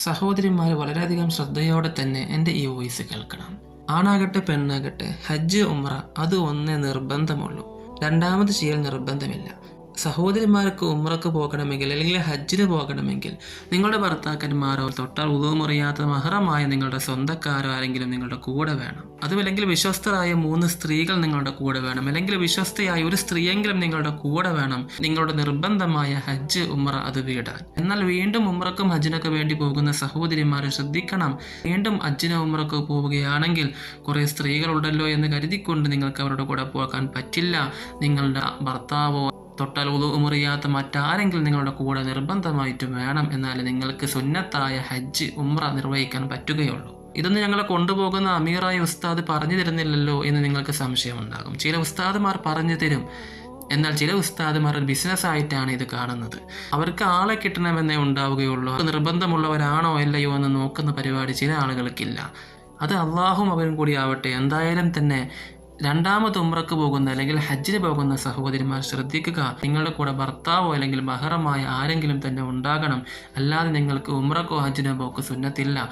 സഹോദരിമാർ വളരെയധികം ശ്രദ്ധയോടെ തന്നെ എന്റെ ഈ വോയിസ് കേൾക്കണം. ആണാകട്ടെ പെണ്ണാകട്ടെ ഹജ്ജ് ഉമ്ര അത് ഒന്നേ നിർബന്ധമുള്ളൂ. രണ്ടാമത് ചെയ്യൽ നിർബന്ധമില്ല. സഹോദരിമാർക്ക് ഉമ്രക്ക് പോകണമെങ്കിൽ അല്ലെങ്കിൽ ഹജ്ജിന് പോകണമെങ്കിൽ നിങ്ങളുടെ ഭർത്താക്കന്മാരോ തൊട്ടാൽ ഉദവുമറിയാത്ത മഹറമായ നിങ്ങളുടെ സ്വന്തക്കാരോ ആരെങ്കിലും നിങ്ങളുടെ കൂടെ വേണം. അതുമല്ലെങ്കിൽ വിശ്വസ്തരായ മൂന്ന് സ്ത്രീകൾ നിങ്ങളുടെ കൂടെ വേണം. അല്ലെങ്കിൽ വിശ്വസ്തയായ ഒരു സ്ത്രീയെങ്കിലും നിങ്ങളുടെ കൂടെ വേണം. നിങ്ങളുടെ നിർബന്ധമായ ഹജ്ജ് ഉമ്ര അത് വീടാൻ. എന്നാൽ വീണ്ടും ഉമ്രക്കും ഹജ്ജിനൊക്കെ വേണ്ടി പോകുന്ന സഹോദരിമാരെ ശ്രദ്ധിക്കണം. വീണ്ടും ഹജ്ജിന് ഉമ്രക്ക് പോവുകയാണെങ്കിൽ കുറേ സ്ത്രീകളുണ്ടല്ലോ എന്ന് കരുതിക്കൊണ്ട് നിങ്ങൾക്ക് അവരുടെ കൂടെ പോകാൻ പറ്റില്ല. നിങ്ങളുടെ ഭർത്താവോ തൊട്ടാൽ ഉമുറിയാത്ത മറ്റാരെങ്കിലും നിങ്ങളുടെ കൂടെ നിർബന്ധമായിട്ടും വേണം എന്നാൽ നിങ്ങൾക്ക് സുന്നത്തായ ഹജ്ജ് ഉമ്ര നിർവഹിക്കാൻ പറ്റുകയുള്ളൂ. ഇതൊന്നും ഞങ്ങളെ കൊണ്ടുപോകുന്ന അമീറായ ഉസ്താദ് പറഞ്ഞു തരുന്നില്ലല്ലോ എന്ന് നിങ്ങൾക്ക് സംശയമുണ്ടാകും. ചില ഉസ്താദുമാർ പറഞ്ഞു തരും. എന്നാൽ ചില ഉസ്താദുമാർ ബിസിനസ് ആയിട്ടാണ് ഇത് കാണുന്നത്. അവർക്ക് ആളെ കിട്ടണമെന്നേ ഉണ്ടാവുകയുള്ളൂ. നിർബന്ധമുള്ളവരാണോ അല്ലയോ എന്ന് നോക്കുന്ന പരിപാടി ചില ആളുകൾക്കില്ല. അത് അള്ളാഹും അവരും കൂടി ആവട്ടെ. എന്തായാലും തന്നെ രണ്ടാമത് ഉമ്രക്ക് പോകുന്ന അല്ലെങ്കിൽ ഹജ്ജിന് പോകുന്ന സഹോദരിമാർ ശ്രദ്ധിക്കുക. നിങ്ങളുടെ കൂടെ ഭർത്താവോ അല്ലെങ്കിൽ മഹറമായ ആരെങ്കിലും തന്നെ ഉണ്ടാകണം. അല്ലാതെ നിങ്ങൾക്ക് ഉമ്രക്കോ ഹജ്ജിനോ പോക്ക് സുന്നത്തില്ല.